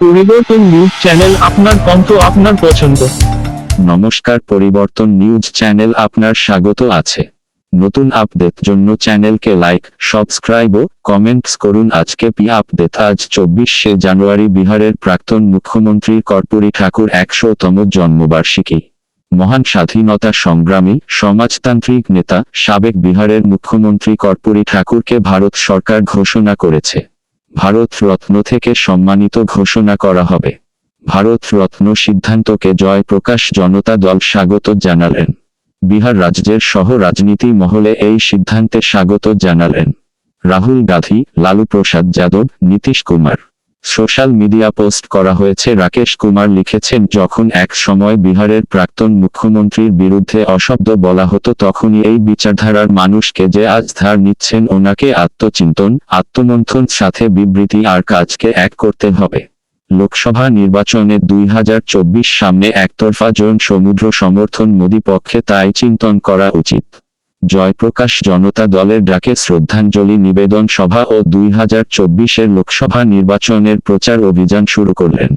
পরিবর্তন news channel আপনার কণ্ঠ আপনার পছন্দ। নমস্কার, পরিবর্তন নিউজ চ্যানেল আপনার স্বাগত আছে। নতুন আপডেট জন্য চ্যানেলকে লাইক, সাবস্ক্রাইব ও কমেন্টস করুন। আজকে পি আপডেট, আজ চব্বিশে জানুয়ারি বিহারের প্রাক্তন মুখ্যমন্ত্রী কর্পূরী ঠাকুর একশোতম জন্মবার্ষিকী। মহান স্বাধীনতা সংগ্রামী, সমাজতান্ত্রিক নেতা, সাবেক বিহারের মুখ্যমন্ত্রী কর্পূরী ঠাকুরকে ভারত সরকার ঘোষণা করেছে। ভারত রত্ন থেকে সম্মানিত ঘোষণা করা হবে। ভারত রত্ন সিদ্ধান্তকে জয়প্রকাশ জনতা দল স্বাগত জানালেন। বিহার রাজ্যের সহ রাজনীতি মহলে এই সিদ্ধান্তে স্বাগত জানালেন। Rahul Gandhi Lalu Prasad Yadav, Nitish Kumar. Social media post করা হয়েছে, রাকেশ কুমার লিখেছেন, যখন এক সময় বিহারের প্রাক্তন মুখ্যমন্ত্রীর বিরুদ্ধে অশব্দ বলা হতো, তখনই এই বিচারধারার মানুষকে যে আজ ধার নিচ্ছেন, ওনাকে আত্মচিন্তন, আত্মমন্থন সাথে বিবৃতি আর কাজকে এক করতে হবে। লোকসভা নির্বাচনে দুই হাজার চব্বিশ সামনে একতরফা জন সমুদ্র সমর্থন মোদী পক্ষে তাই চিন্তন করা উচিত। জয়প্রকাশ জনতা দলের ডাকে শ্রদ্ধাঞ্জলি নিবেদন সভা ও দুই হাজার চব্বিশের লোকসভা নির্বাচনের প্রচার অভিযান শুরু করলেন।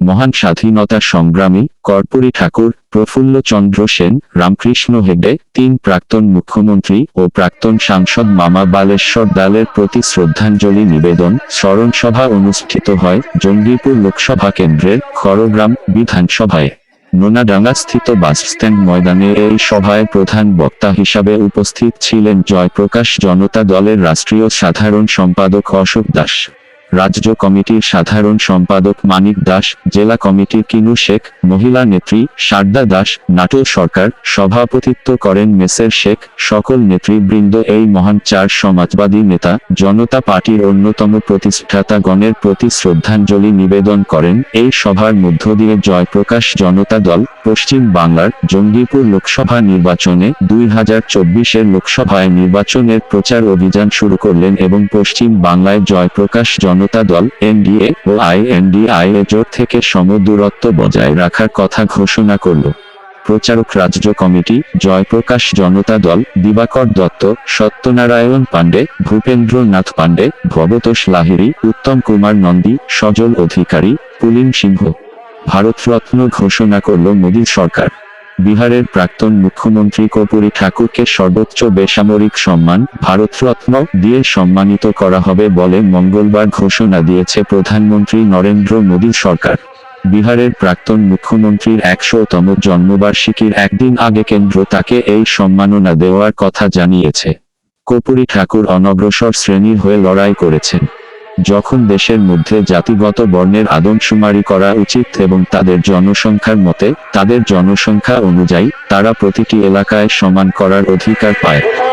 মহান স্বাধীনতা সংগ্রামী কর্পূরী ঠাকুর, প্রফুল্ল চন্দ্র সেন, রামকৃষ্ণ হেগডে, তিন প্রাক্তন মুখ্যমন্ত্রী ও প্রাক্তন সাংসদ মামা বালেশ্বর দালের প্রতি শ্রদ্ধাঞ্জলি নিবেদন স্মরণ সভা অনুষ্ঠিত হয় জঙ্গিপুর লোকসভা কেন্দ্রের খড়গ্রাম বিধানসভায়। নোনাডাঙ্গাস্থিত বাসস্ট্যান্ড ময়দানে এই সভায় প্রধান বক্তা হিসাবে উপস্থিত ছিলেন জয়প্রকাশ জনতা দলের রাষ্ট্রীয় সাধারণ সম্পাদক অশোক দাস। রাজ্য কমিটির সাধারণ সম্পাদক মানিক দাস, জেলা কমিটির কিনু শেখ, মহিলা নেত্রী শারদা দাস, নাটোর সরকার সভাপতিত্ব করেন মেসের শেখ, সকল নেতৃবৃন্দ এই মহান চার সমাজবাদী নেতা, জনতা পার্টির অন্যতম প্রতিষ্ঠাতাগণের প্রতি শ্রদ্ধাঞ্জলি নিবেদন করেন। এই সভার মধ্য দিয়ে জয়প্রকাশ জনতা দল, পশ্চিম বাংলার জঙ্গিপুর লোকসভা নির্বাচনে দুই হাজার চব্বিশের লোকসভায় নির্বাচনের প্রচার অভিযান শুরু করলেন এবং পশ্চিম বাংলায় জয়প্রকাশ জনতা দল, এনডিএ ও আইএনডিআই জোট থেকে সমদূরত্ব বজায় রাখার কথা ঘোষণা করল। প্রচারক রাজ্য কমিটি, জয়প্রকাশ জনতা দল, দিবাকর দত্ত, সত্যনারায়ণ পাণ্ডে, ভূপেন্দ্রনাথ পাণ্ডে, ভবতোষ লাহিড়ী, উত্তম কুমার নন্দী, সজল অধিকারী, পুলিন সিংহ। ভারতরত্ন ঘোষণা করল মোদী সরকার। বিহারের প্রাক্তন মুখ্যমন্ত্রী কর্পূরী ঠাকুরকে সর্বোচ্চ বেসামরিক সম্মান, ভারতরত্ন দিয়ে সম্মানিত করা হবে বলে মঙ্গলবার ঘোষণা দিয়েছে প্রধানমন্ত্রী নরেন্দ্র মোদী সরকার। বিহারের প্রাক্তন মুখ্যমন্ত্রীর একশোতম জন্মবার্ষিকীর একদিন আগে কেন্দ্র তাকে এই সম্মাননা দেওয়ার কথা জানিয়েছে। কর্পূরী ঠাকুর অনগ্রসর শ্রেণির হয়ে লড়াই করেছেন। যখন দেশের মধ্যে জাতিগত বর্ণের আদমশুমারি করা উচিত এবং তাদের জনসংখ্যার মতে, তাদের জনসংখ্যা অনুযায়ী তারা প্রতিটি এলাকায় সমান করার অধিকার পায়।